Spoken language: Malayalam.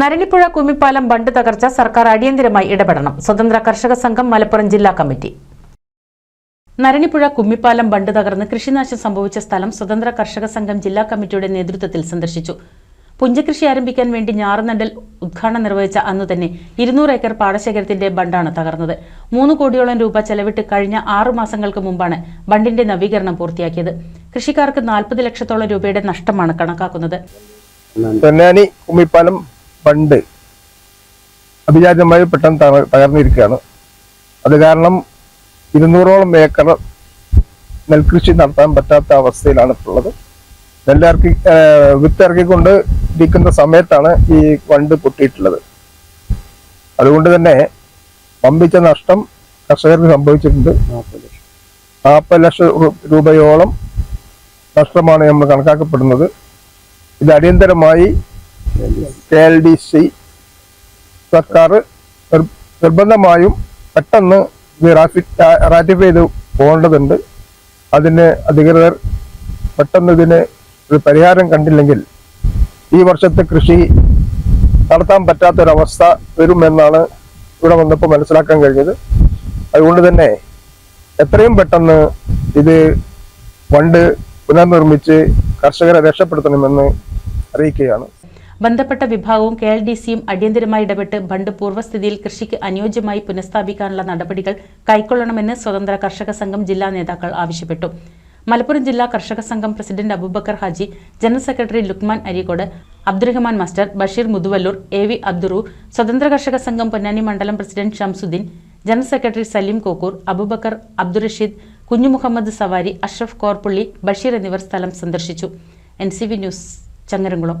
നരണിപ്പുഴ കുമ്മിപ്പാലം ബണ്ട് തകർച്ച സർക്കാർ അടിയന്തരമായി ഇടപെടണം. സ്വതന്ത്ര കർഷക സംഘം മലപ്പുറം ജില്ലാ കമ്മിറ്റി. നരണിപ്പുഴ കുമ്മിപ്പാലം ബണ്ട് തകർന്ന് കൃഷിനാശം സംഭവിച്ച സ്ഥലം സ്വതന്ത്ര കർഷക സംഘം ജില്ലാ കമ്മിറ്റിയുടെ നേതൃത്വത്തിൽ സന്ദർശിച്ചു. പുഞ്ചകൃഷി ആരംഭിക്കാൻ വേണ്ടി ഞാറുനണ്ടൽ ഉദ്ഘാടനം നിർവഹിച്ച അന്നു തന്നെ ഇരുന്നൂറ് ഏക്കർ പാടശേഖരത്തിന്റെ ബണ്ടാണ് തകർന്നത്. മൂന്ന് കോടിയോളം രൂപ ചെലവിട്ട് കഴിഞ്ഞ ആറു മാസങ്ങൾക്ക് മുമ്പാണ് ബണ്ടിന്റെ നവീകരണം പൂർത്തിയാക്കിയത്. കൃഷിക്കാർക്ക് നാൽപ്പത് ലക്ഷത്തോളം രൂപയുടെ നഷ്ടമാണ് കണക്കാക്കുന്നത്. ബണ്ട് അഭിജാതമായി പെട്ടെന്ന് തക- തകർന്നിരിക്കുകയാണ്. അത് കാരണം ഇരുന്നൂറോളം ഏക്കർ നെൽകൃഷി നടത്താൻ പറ്റാത്ത അവസ്ഥയിലാണ് ഇപ്പോൾ ഉള്ളത് നെല്ലിറക്കി ഏഹ് വിത്ത് ഇറക്കിക്കൊണ്ട് ഇരിക്കുന്ന സമയത്താണ് ഈ വണ്ട് പൊട്ടിയിട്ടുള്ളത്. അതുകൊണ്ട് തന്നെ പമ്പിച്ച നഷ്ടം കർഷകർക്ക് സംഭവിച്ചിട്ടുണ്ട്. നാൽപ്പത് ലക്ഷം. രൂപയോളം നഷ്ടമാണ് നമ്മൾ കണക്കാക്കപ്പെടുന്നത്. ഇത് അടിയന്തരമായി കെ എൽ ഡി സി സർക്കാർ നിർ- നിർബന്ധമായും പെട്ടെന്ന് ഇത് റാറ്റിഫൈ ചെയ്ത് പോകേണ്ടതുണ്ട്. അതിന് അധികൃതർ പെട്ടെന്ന് ഇതിന് ഒരു പരിഹാരം കണ്ടില്ലെങ്കിൽ ഈ വർഷത്തെ കൃഷി നടത്താൻ പറ്റാത്തൊരവസ്ഥ വരുമെന്നാണ് ഇവിടെ വന്നപ്പോൾ മനസ്സിലാക്കാൻ കഴിഞ്ഞത്. അതുകൊണ്ട് തന്നെ എത്രയും പെട്ടെന്ന് ഇത് ഫണ്ട് പുനർനിർമ്മിച്ച് കർഷകരെ രക്ഷപ്പെടുത്തണമെന്ന് അറിയിക്കുകയാണ്. ബന്ധപ്പെട്ട വിഭാഗവും കെ എൽ ഡി സിയും അടിയന്തരമായി ഇടപെട്ട് ബണ്ട് പൂർവസ്ഥിതിയിൽ കൃഷിക്ക് അനുയോജ്യമായി പുനഃസ്ഥാപിക്കാനുള്ള നടപടികൾ കൈക്കൊള്ളണമെന്ന് സ്വതന്ത്ര കർഷക സംഘം ജില്ലാ നേതാക്കൾ ആവശ്യപ്പെട്ടു. മലപ്പുറം ജില്ലാ കർഷക സംഘം president Aboobacker Haji general secretary Lukman Areekode Abdurahman master Basheer Muthuvallur A V Abduru സ്വതന്ത്ര കർഷക സംഘം പൊന്നാനി മണ്ഡലം president Shamsudheen general secretary Saleem Kokkur Aboobacker Abdurasheed Kunjumuhammed Savari Ashraf Korppully Basheer എന്നിവർ സ്ഥലം സന്ദർശിച്ചു. N news Changaramkulam.